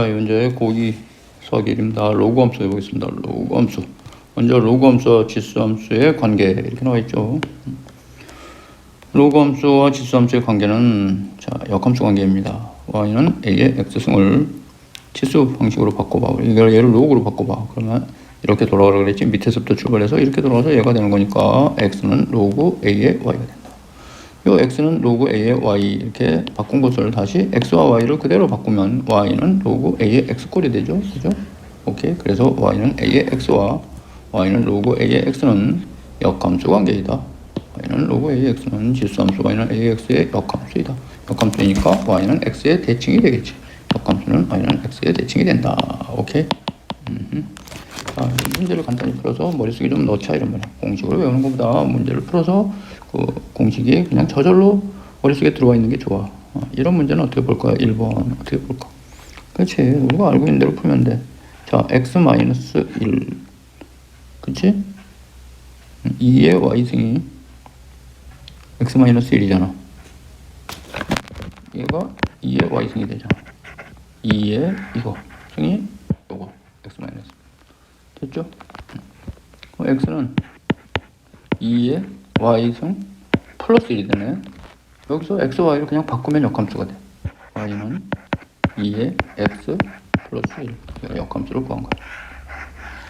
자, 현재 고기 수학일입니다. 로그 함수 해보겠습니다. 로그 함수. 먼저 로그 함수와 지수 함수의 관계 이렇게 나와 있죠. 로그 함수와 지수 함수의 관계는 자, 역함수 관계입니다. y는 a의 x승을 치수 방식으로 바꿔봐. 이걸 얘를 로그로 바꿔봐. 그러면 이렇게 돌아가라 그랬지. 밑에서부터 출발해서 이렇게 돌아가서 얘가 되는 거니까 x는 로그 a의 y가 된다. 요 x는 로그 a의 y 이렇게 바꾼 것을 다시 x와 y를 그대로 바꾸면 y는 로그 a의 x꼴이 되죠. 그죠? 오케이. 그래서 y는 a의 x와 y는 로그 a의 x는 역함수 관계이다. y는 로그 a의 x는 지수함수 y는 a의 x의 역함수이다. 역함수이니까 y는 x의 대칭이 되겠지. 역함수는 y는 x의 대칭이 된다. 오케이. 음흠. 자, 이 문제를 간단히 풀어서 머릿속에 좀 넣자 이런 거야. 공식을 외우는 것보다 문제를 풀어서 그 공식이 그냥 저절로 머릿속에 들어와 있는 게 좋아. 어, 이런 문제는 어떻게 볼 거야? 1번 어떻게 볼까? 그렇지. 우리가 알고 있는 대로 풀면 돼. 자, x 마이너스 1. 그치? 2의 y승이 x 마이너스 1이잖아. 얘가 2의 y승이 되잖아. 2의 이거 승이 요거 x 마이너스 됐죠? 그럼 x는 2의 y승 플러스 1이 되네. 여기서 x, y를 그냥 바꾸면 역함수가 돼. y는 2의 x 플러스 1. 이거 역함수를 구한 거야.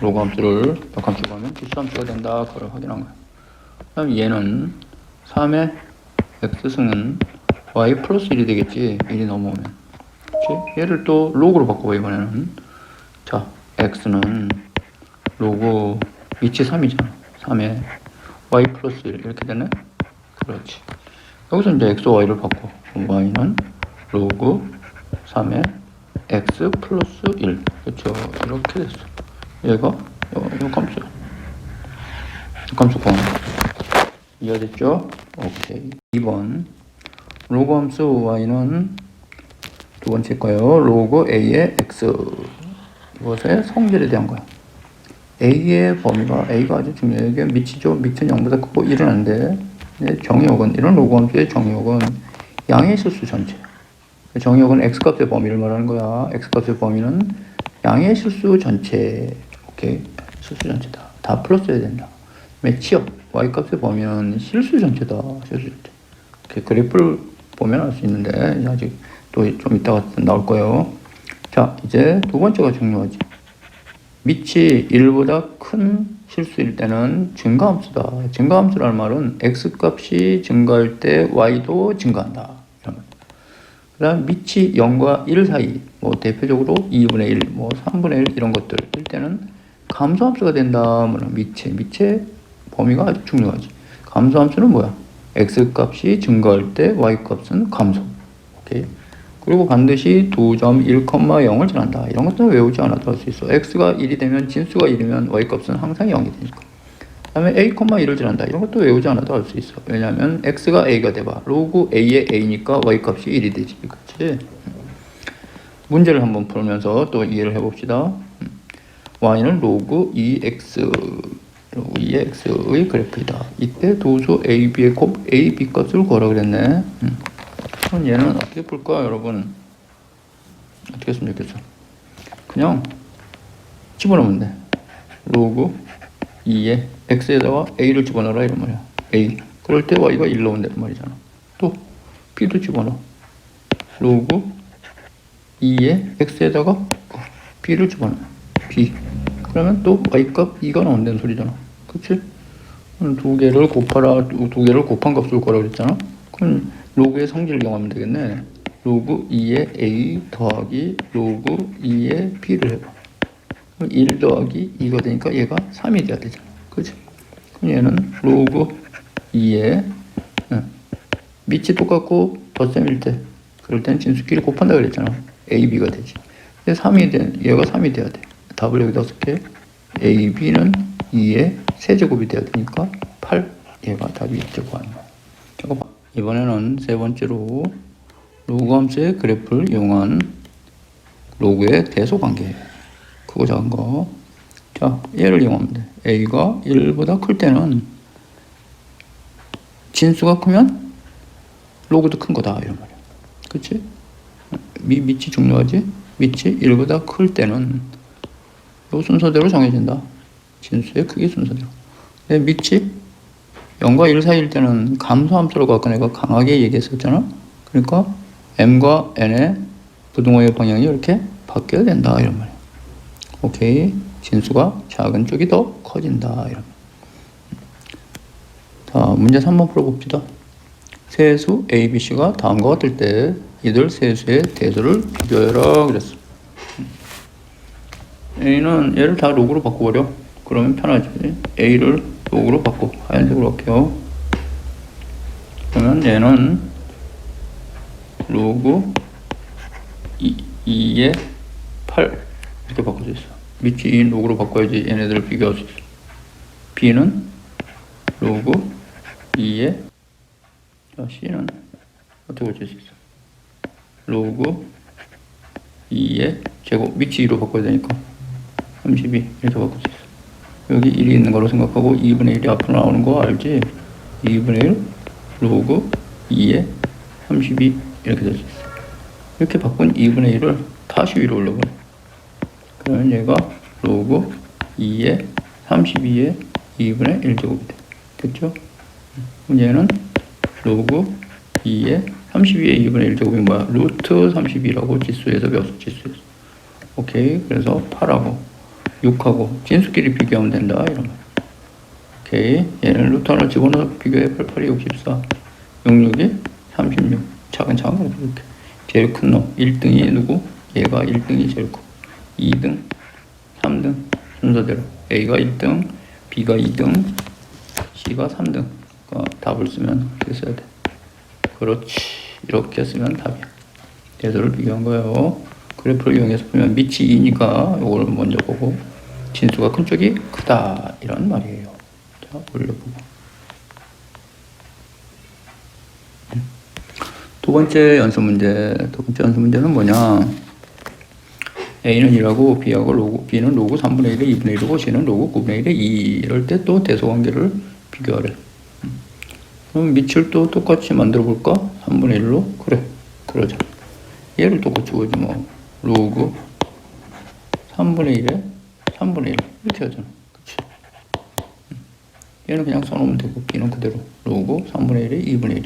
로그 함수를 역함수 구하면 지수함수가 된다. 그걸 확인한 거야. 그다음 얘는 3의 x승은 y 플러스 1이 되겠지. 1이 넘어오면. 그치? 얘를 또 로그로 바꿔봐 이번에는. 자, x는 로그 위치 3이잖아. 3에 y 플러스 1 이렇게 되네? 그렇지. 여기서 이제 x, y를 바꿔. y는 로그 3에 x 플러스 1. 그렇죠. 이렇게 됐어. 얘가 요, 요. 요 감수 구하는 이해됐죠? 오케이. 2번 로그 함수 y는 두 번째 거요. 로그 a의 x 이것의 성질에 대한 거야. A의 범위가 A가 아주 중요해요. 밑이죠. 밑은 0보다 크고 1은 안 돼. 근데 정의역은 이런 로그 함수의 정의역은 양의 실수 전체. 정의역은 x 값의 범위를 말하는 거야. x 값의 범위는 양의 실수 전체. 오케이. 실수 전체다. 다 플러스해야 된다. 그다음에 치역 y 값의 범위는 실수 전체다. 실수 전체. 이렇게 그래프를 보면 알 수 있는데 아직 또 좀 이따가 나올 거예요. 자, 이제 두 번째가 중요하지. 밑이 1보다 큰 실수일 때는 증가함수다. 증가함수라는 말은 x 값이 증가할 때 y도 증가한다. 이런 말. 그다음 밑이 0과 1 사이, 뭐 대표적으로 2분의 1, 뭐 3분의 1 이런 것들 일 때는 감소함수가 된다. 밑에 밑에 범위가 아주 중요하지. 감소함수는 뭐야? x 값이 증가할 때 y 값은 감소. 오케이. 그리고 반드시 2.1,0을 지난다. 이런 것들은 외우지 않아도 할 수 있어. x가 1이 되면 진수가 1이면 y값은 항상 0이 되니까. 그 다음에 a,1을 지난다. 이런 것도 외우지 않아도 할 수 있어. 왜냐하면 x가 a가 돼봐. 로그 a의 a니까 y값이 1이 되지. 그치? 문제를 한번 풀면서 또 이해를 해봅시다. y는 로그 2x 로그 2x의 그래프이다. 이때 도수 a, b의 곱 a, b 값을 구하라 그랬네. 음. 그럼 얘는 어떻게 풀까 여러분? 어떻게 했으면 좋겠어? 그냥 집어넣으면 돼. 로그 2에 x에다가 a를 집어넣어라 이런 말이야. A. 그럴 때 y가 1 나온단 말이잖아. 또 b도 집어넣어. 로그 2에 x에다가 b를 집어넣어. B. 그러면 또 y값 2가 나온다는 소리잖아. 그치? 두 개를 곱하라 두, 두 개를 곱한 값을 구하라 그랬잖아. 그럼 로그의 성질을 이용하면 되겠네. 로그 2의 a 더하기 로그 2의 b를 해봐. 그럼 1 더하기 2가 되니까 얘가 3이 돼야 되잖아. 그치? 그럼 얘는 로그 2의 밑이 똑같고 덧셈일 때 그럴 때는 진수끼리 곱한다 그랬잖아. a, b가 되지. 근데 3이 돼, 얘가 3이 돼야 돼. 답을 여기다 쓸게. a, b는 2의 세제곱이 돼야 되니까 8. 얘가 답이 있죠. 하는 거야. 이거 봐. 이번에는 세 번째로 로그 함수의 그래프를 이용한 로그의 대소 관계. 크고 작은 거. 자, 얘를 돼. a가 1보다 클 때는 진수가 크면 로그도 큰 거다. 이런 말이야. 그치? 미, 밑이 중요하지? 밑이 1보다 클 때는 이 순서대로 정해진다. 진수의 크기 순서대로. 내 밑이 0과 1 사이일 때는 감소함수라고 아까 내가 강하게 얘기했었잖아. 그러니까 m과 n의 부등호의 방향이 이렇게 바뀌어야 된다 이런 말이야. 오케이. 진수가 작은 쪽이 더 커진다 이런. 자, 문제 3번 풀어봅시다. 세수 A, B, C가 다음과 같을 때 이들 세수의 대수를 비교해라 그랬어. A는 얘를 다 로그로 바꿔버려. 그러면 편하지. A를 로그로 바꿔. 하얀색으로 할게요. 그러면 얘는 로그 2, 2에 8 이렇게 바꿀 수 있어. 밑이 2인 로그로 바꿔야지 얘네들을 비교할 수 있어. B는 로그 2에 자, C는 어떻게 고칠 수 있어? 로그 2의 제곱 밑이 2로 바꿔야 되니까 32 이렇게 바꿀 수 있어. 여기 1이 있는 거로 생각하고 2분의 1이 앞으로 나오는 거 알지? 2분의 1 로그 2에 32 이렇게 될 수 있어. 이렇게 바꾼 2분의 1을 다시 위로 올려버려. 그러면 얘가 로그 2에 32에 2분의 1제곱이 돼. 됐죠? 그럼 얘는 로그 2에 32에 2분의 1제곱이 뭐야? 루트 32라고 지수에서 배웠어, 지수에서. 오케이. 그래서 8하고 6하고 진수끼리 비교하면 된다. 이런 말. 오케이. 얘는 루트 하나 집어넣어 비교해. 88이 64. 66이 36. 차근차근 그래서 이렇게. 제일 큰 놈. 1등이 누구? 얘가 1등이 제일 크고. 2등, 3등 순서대로. A가 1등, B가 2등, C가 3등. 그러니까 답을 쓰면 이렇게 써야 돼. 그렇지. 이렇게 쓰면 답이야. 대도를 비교한 거예요. 그래프를 이용해서 보면 밑이 2니까 이걸 먼저 보고 진수가 큰 쪽이 크다 이런 말이에요. 자 올려보고 음. 두 번째 연습 문제 두 번째 연습 문제는 뭐냐 A는 1하고 B하고 로그, B는 로그 3분의 1에 2분의 1이고 C는 로그 9분의 1에 2 이럴 때 또 대소관계를 비교하래. 음. 그럼 밑을 또 똑같이 만들어 볼까? 3분의 1로? 그래. 그러자. 얘를 똑같이 보지 뭐. 로그 3분의 1에 3분의 1 이렇게 하잖아. 그치? 음. 얘는 그냥 써놓으면 되고 B는 그대로 로그 3분의 1에 2분의 1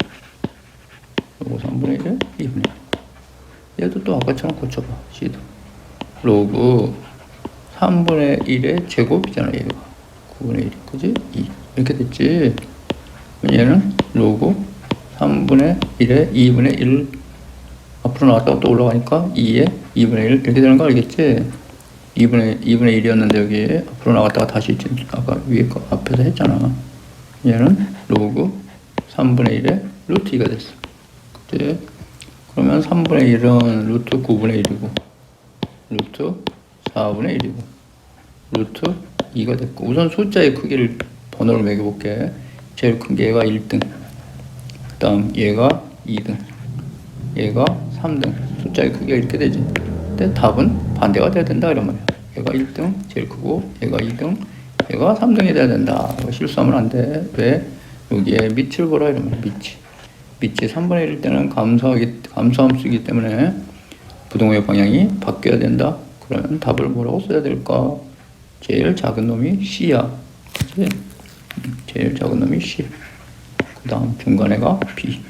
로그 3분의 1에 2분의 1 얘도 또 아까처럼 고쳐봐. C도 로그 3분의 1의 제곱이잖아 얘가 9분의 1 그지? 2 이렇게 됐지 얘는 로그 3분의 1에 2분의 1 앞으로 나왔다가 또 올라가니까 2에 2분의 1 이렇게 되는 거 알겠지? 2분의 2분의 1이었는데 여기 앞으로 나갔다가 다시 아까 위에 거 앞에서 했잖아. 얘는 로그 3분의 1의 루트 2가 됐어. 그치? 그러면 3분의 1은 루트 9분의 1이고 루트 4분의 1이고 루트 2가 됐고 우선 숫자의 크기를 번호를 매겨볼게. 제일 큰 게 얘가 1등 그 다음 얘가 2등 얘가 3등. 숫자의 크기가 이렇게 되지 근데 답은 반대가 돼야 된다 이런 말이야 얘가 1등 제일 크고 얘가 2등 얘가 3등이 돼야 된다 실수하면 안 돼 왜? 여기에 밑을 보라 이러면 밑이 밑이 3분의 1일 때는 감소하기, 감소함수이기 때문에 부동의 방향이 바뀌어야 된다. 그러면 답을 뭐라고 써야 될까? 제일 작은 놈이 C야. 그치? 제일 작은 놈이 C. 그 다음 중간에가 B.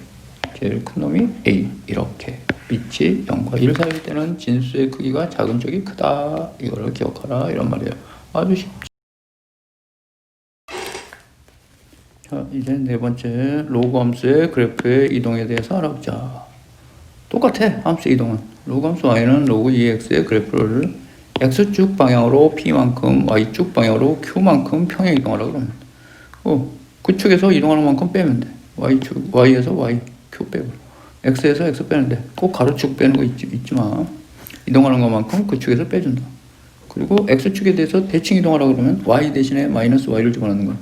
제일 큰 놈이 A. 이렇게. 빛이 0과 1 사이일 때는 진수의 크기가 작은 쪽이 크다. 이거를 기억하라. 이런 말이에요. 아주 쉽지. 자, 이제 네 번째 로그 함수의 그래프의 이동에 대해서 알아보자. 똑같아. 함수 이동은. 로그 함수 y는 로그 2x의 그래프를 x축 방향으로 p만큼 y축 방향으로 q만큼 평행 이동하라 그러면 어, 그 축에서 이동하는 만큼 빼면 돼. y축 y에서 y q 빼고 x에서 x 빼는데 꼭 가로축 빼는 거 있지, 있지만 이동하는 것만큼 그 축에서 빼준다. 그리고 x축에 대해서 대칭 이동하라 그러면 y 대신에 마이너스 y를 집어넣는 거야.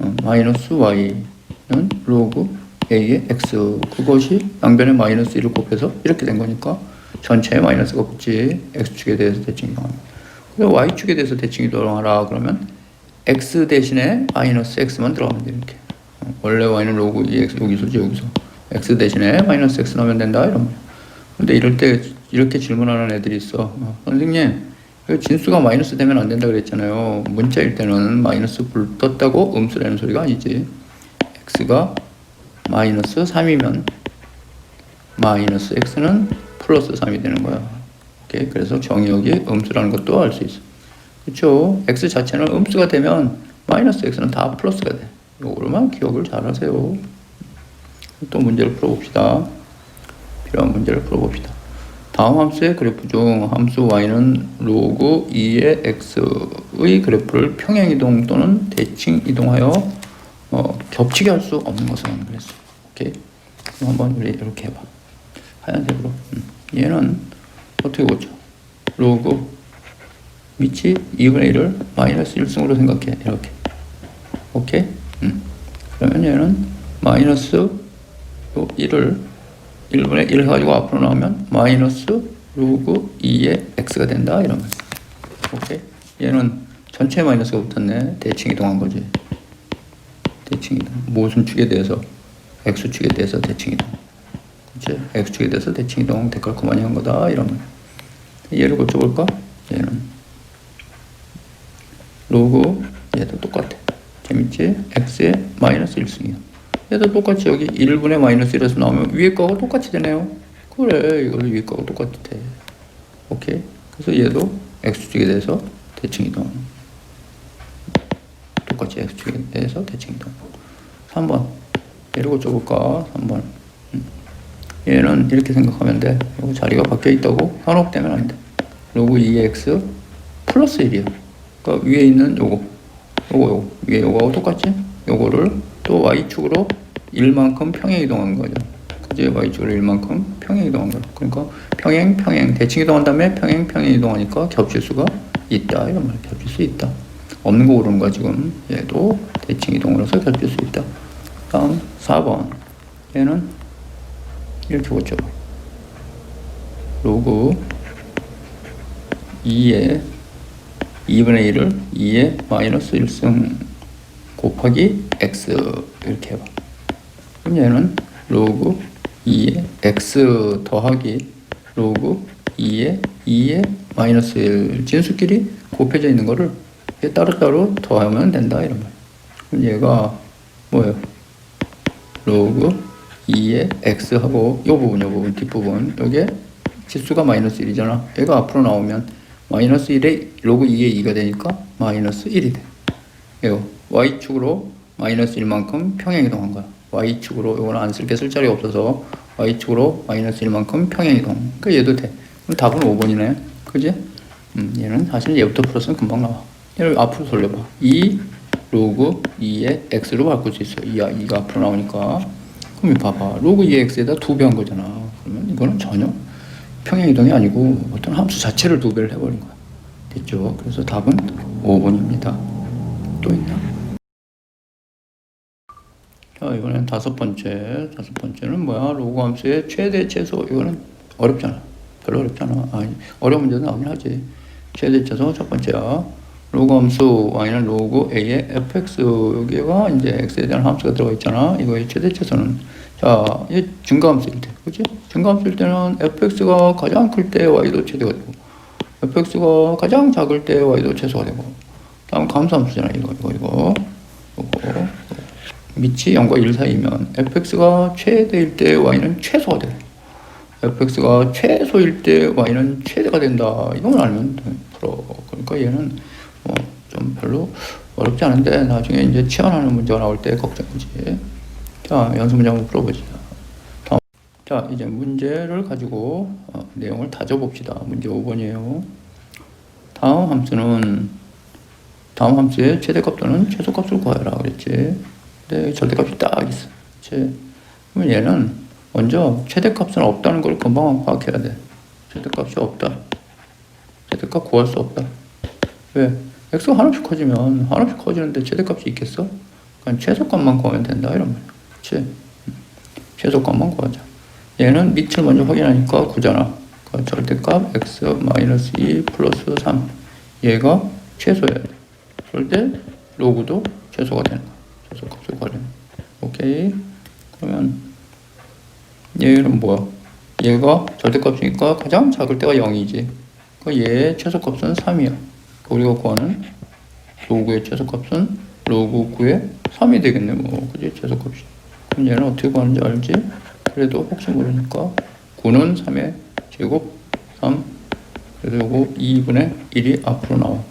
어, 마이너스 y는 로그 a의 x 그것이 양변에 마이너스 1을 곱해서 이렇게 된 거니까 전체에 마이너스가 붙지 x축에 대해서 대칭 이동합니다. 그리고 y축에 대해서 대칭 이동하라 그러면 x 대신에 마이너스 x만 들어가면 돼 이렇게 어, 원래 y는 로그 2x 여기서지 여기서 x 대신에 마이너스 x 넣으면 된다 이런 말 근데 이럴 때 이렇게 질문하는 애들이 있어. 어, 선생님, 그 진수가 마이너스 되면 안 된다 그랬잖아요. 문자일 때는 마이너스 불 떴다고 음수라는 소리가 아니지. x가 마이너스 3이면 마이너스 x는 플러스 3이 되는 거야. 오케이? 그래서 정의역이 음수라는 것도 알 수 있어. 그렇죠? x 자체는 음수가 되면 마이너스 x는 다 플러스가 돼. 이거로만 기억을 잘 하세요. 또 문제를 풀어봅시다. 필요한 문제를 풀어봅시다. 다음 함수의 그래프 중 함수 y는 로그 2의 x의 그래프를 평행이동 또는 대칭 이동하여 어, 겹치게 할 수 없는 것은 그랬어. 오케이. 한번 이렇게 해봐. 하얀색으로. 음. 얘는 어떻게 보죠? 로그 밑이 2분의 1을 마이너스 1승으로 생각해. 이렇게. 오케이? 음. 그러면 얘는 마이너스 요 1을 1분의 1 해가지고 앞으로 나오면 마이너스 로그 2의 x가 된다. 이런 거야. 오케이? 얘는 전체 마이너스가 붙었네. 대칭 이동한 거지. 대칭 이동. 무슨 축에 대해서? x축에 대해서 대칭 이동. 그치? x축에 대해서 대칭 이동 데칼코마니 한 거다. 이런 거야. 얘를 고쳐볼까? 얘는 로그 얘도 똑같아. 재밌지? x의 마이너스 1승이야. 얘도 똑같이 여기 1분의 마이너스 1에서 나오면 위에 거하고 똑같이 되네요. 그래, 이거 위에 거하고 똑같이 돼. 오케이. 그래서 얘도 x축에 대해서 대칭 이동. 똑같이 x축에 대해서 대칭 이동. 3번. 얘를 고쳐볼까? 3번. 음. 얘는 이렇게 생각하면 돼. 여기 자리가 바뀌어 있다고 현혹되면 안 돼. 로그 2x 플러스 1이야. 그러니까 위에 있는 요거, 요거, 요거, 위에 요거하고 똑같지? 요거를 또 y축으로 1만큼 평행 이동한 거죠. 그지? y축으로 1만큼 평행 이동한 거죠. 그러니까 평행, 평행, 대칭 이동한 다음에 평행, 평행 이동하니까 겹칠 수가 있다. 이런 말, 겹칠 수 있다. 없는 거 고르는 거야, 지금. 얘도 대칭 이동으로서 겹칠 수 있다. 다음 4번. 얘는 이렇게 고쳐. 로그 2의 2분의 1을 2의 마이너스 1승 곱하기 x 이렇게 해봐. 그럼 얘는 로그 2의 x 더하기 로그 2의 2의 마이너스 1 진수끼리 곱해져 있는 거를 따로따로 더하면 된다 이런 말. 그럼 얘가 뭐예요? 로그 2의 x하고 요 부분 요 부분 뒷부분 여기에 지수가 마이너스 1이잖아. 얘가 앞으로 나오면 마이너스 1에 로그 2의 2가 되니까 마이너스 1이 돼. 이거 y축으로 마이너스 1만큼 평행 이동한 거야. y축으로 이거는 안 쓸게 쓸 자리 없어서 y축으로 마이너스 1만큼 평행 이동. 그 얘도 돼. 그럼 답은 5번이네. 그지? 음, 얘는 사실 얘부터 풀었으면 금방 나와. 얘를 앞으로 돌려봐. 2 로그 2의 x로 바꿀 수 있어. 2가, 2가 앞으로 나오니까. 그럼 봐봐. 로그 2의 x에다 두배한 거잖아. 그러면 이거는 전혀 평행 이동이 아니고 어떤 함수 자체를 두 배를 해버린 거야. 됐죠? 그래서 답은 5번입니다. 또 있나? 자, 이번엔 다섯 번째. 다섯 번째는 뭐야? 로그 함수의 최대 최소. 이거는 어렵잖아. 별로 어렵잖아. 아니, 어려운 문제도 나오긴 하지. 최대 최소 첫 번째야. 로그 함수 y는 로그 a의 fx 여기가 이제 x에 대한 함수가 들어가 있잖아. 이거의 최대 최소는 자, 이 증가함수일 때, 그렇지? 증가함수일 때는 fx가 가장 클 때 y도 최대가 되고, fx가 가장 작을 때 y도 최소가 되고, 다음 감소함수잖아. 이거, 이거, 이거, 이거. 밑이 0과 1 사이면 fx가 최대일 때 y는 최소가 돼. fx가 최소일 때 y는 최대가 된다. 이건 알면 돼. 풀어. 그러니까 얘는 뭐 좀 별로 어렵지 않은데 나중에 이제 치환하는 문제가 나올 때 걱정이지. 자, 연습 문제 한번 풀어보자. 다음. 자, 이제 문제를 가지고 어, 내용을 다져봅시다. 문제 5번이에요. 다음 함수는 다음 함수의 최대값 또는 최소값을 구하라 그랬지. 근데 절대값이 딱 있어. 그치? 그러면 얘는 먼저 최대값은 없다는 걸 금방 파악해야 돼. 최대값이 없다. 최대값 구할 수 없다. 왜? x가 하나씩 커지면 하나씩 커지는데 최대값이 있겠어? 그냥 최소값만 구하면 된다 이런 말이야. 그치? 최소값만 구하자. 얘는 밑을 먼저 확인하니까 9잖아. 그러니까 절대값 x 마이너스 2 플러스 3. 얘가 최소여야 돼. 그럴 때 로그도 최소가 되는 거야. 구하려면. 오케이. 그러면 얘는 뭐야? 얘가 절대값이니까 가장 작을 때가 0이지. 그 얘의 최소값은 3이야. 우리가 구하는 로그의 최소값은 로그 9의 3이 되겠네. 뭐 그지 최소값이. 그럼 얘는 어떻게 구하는지 알지? 그래도 혹시 모르니까 9는 3의 제곱 3 그래서 요거 2분의 1이 앞으로 나와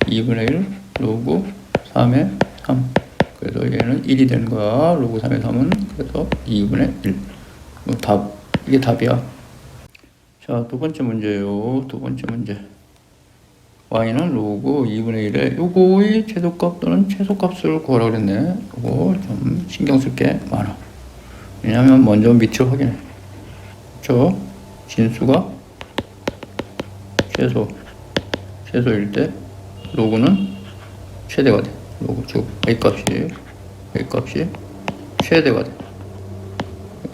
2분의 1 로그 3의 3 그래서 얘는 1이 되는 거야. 로그 3의 3은 그래서 2분의 1 뭐 답, 이게 답이야. 자 두 번째 문제요. 두 번째 문제. y는 로그 2분의 1에 요거의 최소값 또는 최소값을 구하라 그랬네. 요거 좀 신경 쓸 게 많아. 왜냐면 먼저 밑을 확인해. 저 진수가 최소 최소일 때 로그는 최대가 돼 로그 즉 a 값이 a 값이 최대가 돼.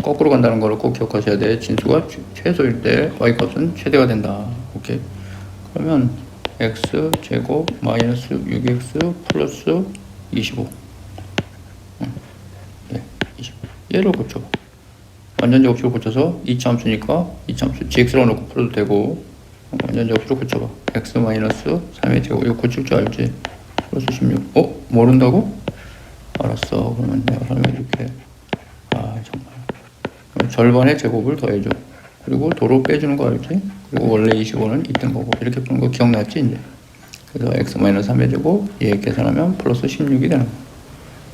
거꾸로 간다는 걸 꼭 기억하셔야 돼. 진수가 최- 최소일 때 y 값은 최대가 된다. 오케이. 그러면 x 제곱 마이너스 6x 플러스 25 응. 예, 20. 얘를 고쳐. 완전 제곱식으로 고쳐서 2차 함수니까 2차 함수 gx로 넣고 풀어도 되고 완전 제곱식으로 고쳐봐. X 마이너스 3의 제곱. 이거 고칠 줄 알지 플러스 16 어? 모른다고? 알았어 그러면 내가 설명해줄게 아 정말 절반의 제곱을 더해줘 그리고 도로 빼주는 거 알지? 그리고 원래 25는 있던 거고 이렇게 푸는 거 기억났지 이제 그래서 x 마이너스 3의 제곱 얘 계산하면 플러스 16이 되는 거야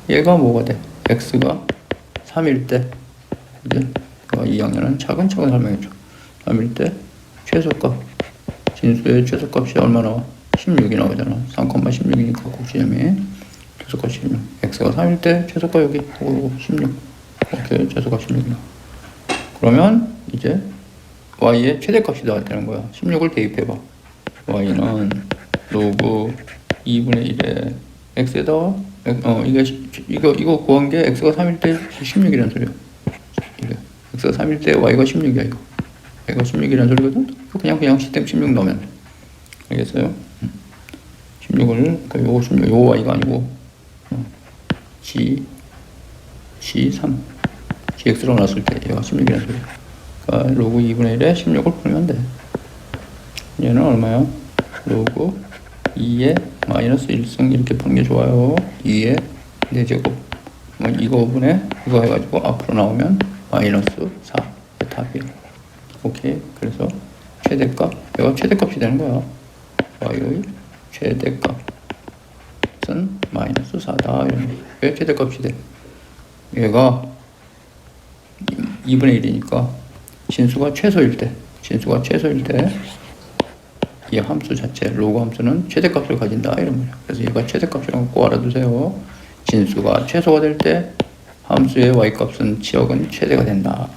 얘가 뭐가 돼? x가 3일 때 이제 어, 2학년은 차근차근 설명해줘 3일 때 최소값 진수의 최소값이 얼마 나 와? 16이 나오잖아. 3,16이니까 꼭지점이 최소값 16 x가 3일 때 최소값 여기 오고 16 오케이 최소값 16이 나와 그러면 이제 y의 최대값이 되는 거야. 16을 대입해봐. y는 로그 2분의 1에 x에다가 어 이게 시- 이거 이거 구한 게 x가 3일 때 16이라는 소리야. 이게 x가 3일 때 y가 16이야 이거. y가 16이라는 소리거든? 그냥 그냥 시스템 16 넣으면 돼. 알겠어요? 16을 그 요거 16 요거 y가 아니고. 어, g g3 gx로 놨을 때 얘가 16이라는 소리야 그러니까 로그 2분의 1에 16을 풀면 돼. 얘는 얼마야? 로그 2의 마이너스 1승 이렇게 푸는 게 좋아요. 2의 4제곱. 뭐 이거 분에 이거 해가지고 앞으로 나오면 마이너스 4 이게 답이야 오케이. 그래서 최대값 얘가 최대값이 되는 거야. y의 최대값은 마이너스 4다 이런 거. 왜 최대값이 돼? 얘가 2분의 1이니까 진수가 최소일 때 진수가 최소일 때 이 함수 자체 로그 함수는 최대값을 가진다 이런 거예요. 그래서 얘가 최대값이라고 꼭 알아두세요. 진수가 최소가 될 때 함수의 y 값은 지역은 최대가 된다.